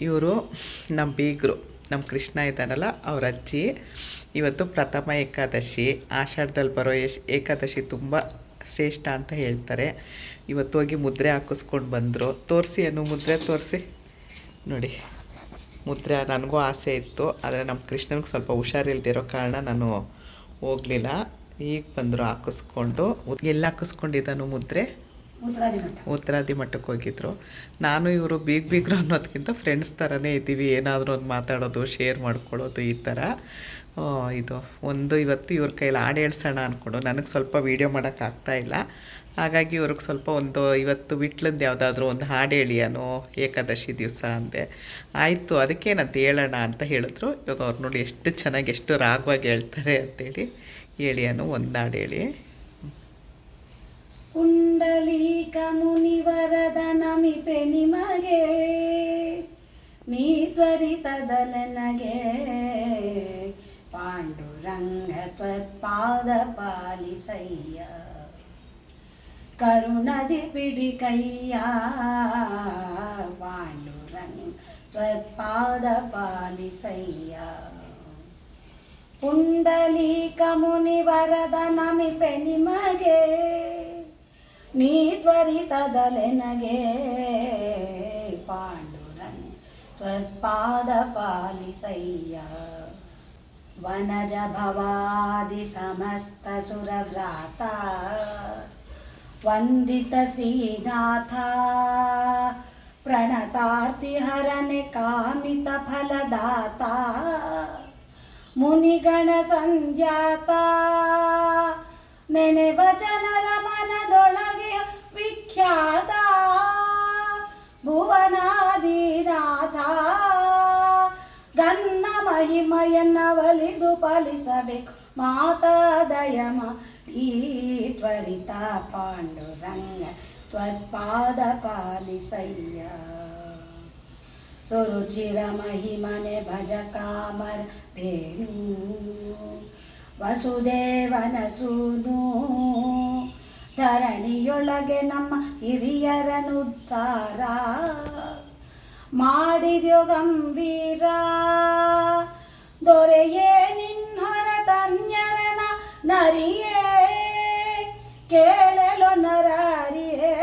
ಇವರು ನಮ್ಮ ಬೀಗರು, ನಮ್ಮ ಕೃಷ್ಣ ಇದ್ದಾನಲ್ಲ, ಅವ್ರ ಅಜ್ಜಿ. ಇವತ್ತು ಪ್ರಥಮ ಏಕಾದಶಿ, ಆಷಾಢದಲ್ಲಿ ಬರೋ ಯಶ್ ಏಕಾದಶಿ ತುಂಬ ಶ್ರೇಷ್ಠ ಅಂತ ಹೇಳ್ತಾರೆ. ಇವತ್ತು ಹೋಗಿ ಮುದ್ರೆ ಹಾಕಿಸ್ಕೊಂಡು ಬಂದರು. ತೋರಿಸಿ ಅನ್ನು ಮುದ್ರೆ, ತೋರಿಸಿ. ನೋಡಿ, ಮುದ್ರೆ ನನಗೂ ಆಸೆ ಇತ್ತು, ಆದರೆ ನಮ್ಮ ಕೃಷ್ಣನಿಗೆ ಸ್ವಲ್ಪ ಹುಷಾರಿಲ್ದಿರೋ ಕಾರಣ ನಾನು ಹೋಗಲಿಲ್ಲ. ಈಗ ಬಂದರು ಹಾಕಿಸ್ಕೊಂಡು. ಎಲ್ಲಿ ಹಾಕಿಸ್ಕೊಂಡಿದ್ದಾನು ಮುದ್ರೆ. ಉತ್ತರಾದಿ ಮಠ. ಉತ್ತರಾದಿ ಮಠಕ್ಕೆ ಹೋಗಿದ್ರು. ನಾನು ಇವರು ಬೀಗ್ ಬೀಗ್ರು ಅನ್ನೋದಕ್ಕಿಂತ ಫ್ರೆಂಡ್ಸ್ ಥರನೇ ಇದ್ದೀವಿ. ಏನಾದರೂ ಒಂದು ಮಾತಾಡೋದು ಶೇರ್ ಮಾಡ್ಕೊಳ್ಳೋದು ಈ ಥರ ಇದು ಒಂದು ಇವತ್ತು ಇವ್ರ ಕೈಲಿ ಹಾಡು ಹೇಳ್ಸೋಣ ಅಂದ್ಕೊಂಡು ನನಗೆ ಸ್ವಲ್ಪ ವೀಡಿಯೋ ಮಾಡೋಕ್ಕಾಗ್ತಾ ಇಲ್ಲ. ಹಾಗಾಗಿ ಇವ್ರಿಗೆ ಸ್ವಲ್ಪ ಒಂದು ಇವತ್ತು ವಿಟ್ಲಂದು ಯಾವುದಾದ್ರೂ ಒಂದು ಹಾಡು ಹೇಳಿ ಅನ್ನೋ ಏಕಾದಶಿ ದಿವಸ ಅಂದೆ. ಆಯಿತು, ಅದಕ್ಕೇನಂತ ಹೇಳೋಣ ಅಂತ ಹೇಳಿದ್ರು. ಇವಾಗ ಅವ್ರು ನೋಡಿ ಎಷ್ಟು ಚೆನ್ನಾಗಿ, ಎಷ್ಟು ರಾಗವಾಗಿ ಹೇಳ್ತಾರೆ ಅಂತೇಳಿ ಹೇಳಿ ಅನ್ನೋ ಒಂದು ಹಾಡು ಹೇಳಿ. ಪುಂಡಲೀಕ ಮುನಿವರದ ನಮಿಪೆ ನಿಮಗೆ ನೀ ತ್ವರಿತದ ನನಗೆ ಪಾಂಡುರಂಗ ತ್ವತ್ಪಾದ ಪಾಲಿಸಯ್ಯ ಕರುಣದಿ ಪಿಡಿ ಕೈಯ ಪಾಂಡುರಂಗ ತ್ವತ್ಪಾದ ಪಾಲಿಸಯ್ಯ ಪುಂಡಲೀಕ ಮುನಿವರದ ನಮಿಪೆ ನಿಮಗೆ ನೀ ತ್ವರಿತದಲೆನಗೆ ಪಾಂಡುರನ್ ತ್ವತ್ಪಾದ ಪಾಲಿಸಯ್ಯ ವನಜ ಭವಾದಿ ಸಮಸ್ತ ಸುರವ್ರಾತ ವಂದಿತ ಶ್ರೀನಾಥ ಪ್ರಣತಾರ್ತಿ ಹರನೆ ಕಾಮಿತ ಫಲದಾತ ಮುನಿಗಣ ಸಂಜಾತ ಮಹಿಮಯನ್ನ ಒಲಿದು ಪಾಲಿಸಬೇಕು. ಮಾತಾದಯಮ, ಈ ತ್ವರಿತ ಪಾಂಡುರಂಗ ತ್ವತ್ಪಾದ ಪಾಲಿಸಯ್ಯ. ಸುರುಚಿರ ಮಹಿಮನೆ ಭಜ ಕಾಮರ್ ಧೇನು ವಸುದೇವನ ಸೂನು. ಧರಣಿಯೊಳಗೆ ನಮ್ಮ ಹಿರಿಯರನುದ್ಧಾರ ಮಾಡಿದ್ಯೋ ಗಂಭೀರ. ದೊರೆಯೇ ನಿನ್ನೊರ ತನ್ಯರನ ನರಿಯೇ ಕೇಳಲು ನರರಿಯೇ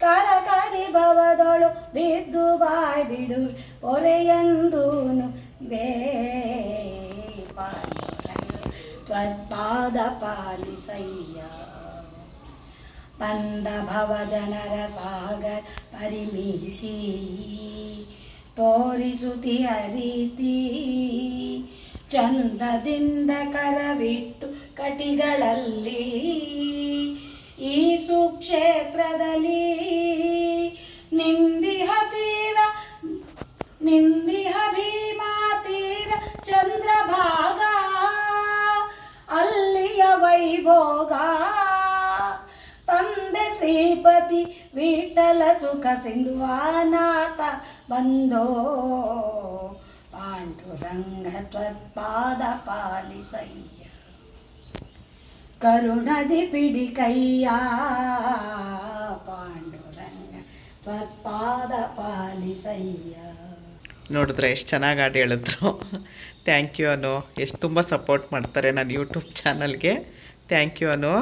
ಕರಕರಿ ಭವದೊಳು ಬಿದ್ದು ಬಾಯ್ ಬಿಡು ಪೊರೆಯಂದೂನು ವೇ ತ್ವತ್ಪಾದ ಪಾಲಿಸಯ್ಯ ಬಂದ ಭವ ಜನರ ಸಾಗರ್ ಪರಿಮಿತಿ ತೋರಿಸುತಿ ರೀತಿ ಚಂದದಿಂದ ಕರವಿಟ್ಟು ಕಟಿಗಳಲ್ಲಿ ಈ ಸುಕ್ಷೇತ್ರದಲ್ಲಿ ನಿಂದಿಹ ತೀರ, ನಿಂದಿಹ ಭೀಮಾ ತೀರ ಚಂದ್ರಭಾಗ. ಅಲ್ಲಿಯ ವೈಭೋಗ, ತಂದೆ ಶ್ರೀಪತಿ ವಿಠಲ ಸುಖ ಸಿಂಧುವಾನಾಥ ಬಂದೋ? ಪಾಂಡುರಂಗ ತ್ವತ್ಪಾದ ಪಾಲಿಸಯ್ಯ ಕರುಣದಿ ಪಿಡಿ ಕೈಯ ಪಾಂಡುರಂಗ ತ್ವತ್ಪಾದ ಪಾಲಿಸಯ್ಯ ನೋಡಿದ್ರೆ ಎಷ್ಟು ಚೆನ್ನಾಗಿ ಹಾಡು ಹೇಳಿದ್ರು. Thank you Anu. ಎಷ್ಟು ತುಂಬ ಸಪೋರ್ಟ್ ಮಾಡ್ತಾರೆ ನನ್ನ ಯೂಟ್ಯೂಬ್ ಚಾನಲ್ಗೆ ಥ್ಯಾಂಕ್ ಯು ಅನು.